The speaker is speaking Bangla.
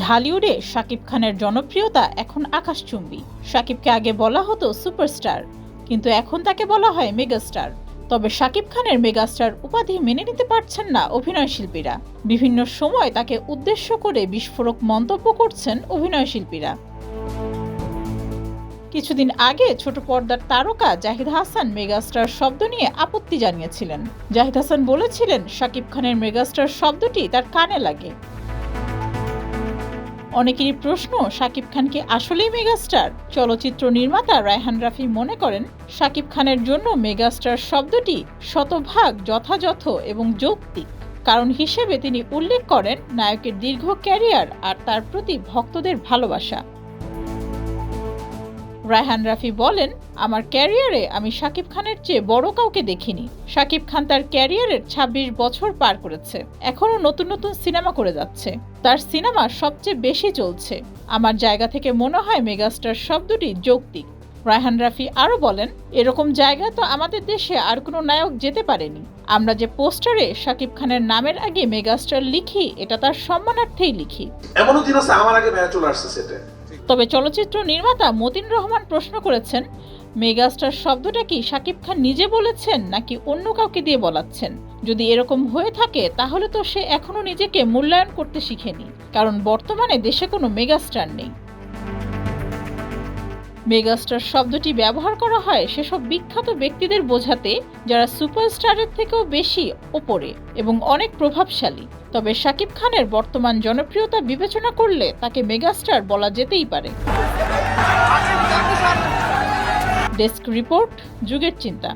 ঢালিউডে শাকিব খানের জনপ্রিয়তা এখন আকাশচুম্বী। শাকিবকে আগে বলা হতো সুপারস্টার, কিন্তু এখন তাকে বলা হয় মেগাস্টার। তবে শাকিব খানের মেগাস্টার উপাধি মেনে নিতে পারছেন না অভিনয় শিল্পীরা। বিভিন্ন সময় তাকে উদ্দেশ্য করে বিস্ফোরক মন্তব্য করছেন অভিনয় শিল্পীরা। কিছুদিন আগে ছোট পর্দার তারকা জাহিদ হাসান মেগাস্টার শব্দ নিয়ে আপত্তি জানিয়েছিলেন। জাহিদ হাসান বলেছিলেন, শাকিব খানের মেগাস্টার শব্দটি তার কানে লাগে। অনেকেরই প্রশ্ন, শাকিব খান কি আসলেই মেগাস্টার? চলচ্চিত্র নির্মাতা রায়হান রাফি মনে করেন, শাকিব খানের জন্য মেগাস্টার শব্দটি শতভাগ যথাযথ এবং যৌক্তিক। কারণ হিসেবে তিনি উল্লেখ করেন, নায়কের দীর্ঘ ক্যারিয়ার আর তার প্রতি ভক্তদের ভালোবাসা। রায়হান রাফি বলেন, আমার ক্যারিয়ারে আমি শাকিব খানের চেয়ে বড় কাউকে দেখিনি। শাকিব খান তার ক্যারিয়ারের ২৬ বছর পার করেছে। এখনও নতুন নতুন সিনেমা করে যাচ্ছে। তার সিনেমা সবচেয়ে বেশি চলছে। আমার জায়গা থেকে মনে হয় মেগাস্টার শব্দটি যৌক্তিক। রায়হান রাফি আরও বলেন, এরকম জায়গা তো আমাদের দেশে আর কোনো নায়ক যেতে পারেনি। আমরা যে পোস্টারে শাকিব খানের নামের আগে মেগাস্টার লিখি, এটা তার সম্মানার্থেই লিখি। এমনও দিন আছে আমার আগে চলে আসছে সেটে। তবে চলচ্চিত্র নির্মাতা মতিন রহমান প্রশ্ন করেছেন, মেগাস্টার শব্দটা কি শাকিব খান নিজে বলেছেন নাকি অন্য কাউকে দিয়ে বলাচ্ছেন? যদি এরকম হয়ে থাকে, তাহলে তো সে এখনও নিজেকে মূল্যায়ন করতে শিখেনি। কারণ বর্তমানে দেশে কোনো মেগাস্টার নেই। মেগাস্টার শব্দটি ব্যবহার করা হয় সেসব বিখ্যাত ব্যক্তিদের বোঝাতে, যারা সুপারস্টারের থেকেও বেশি ওপরে এবং অনেক প্রভাবশালী। তবে শাকিব খানের বর্তমান জনপ্রিয়তা বিবেচনা করলে তাকে মেগাস্টার বলা যেতেই পারে। ডেস্ক রিপোর্ট, যুগের চিন্তা।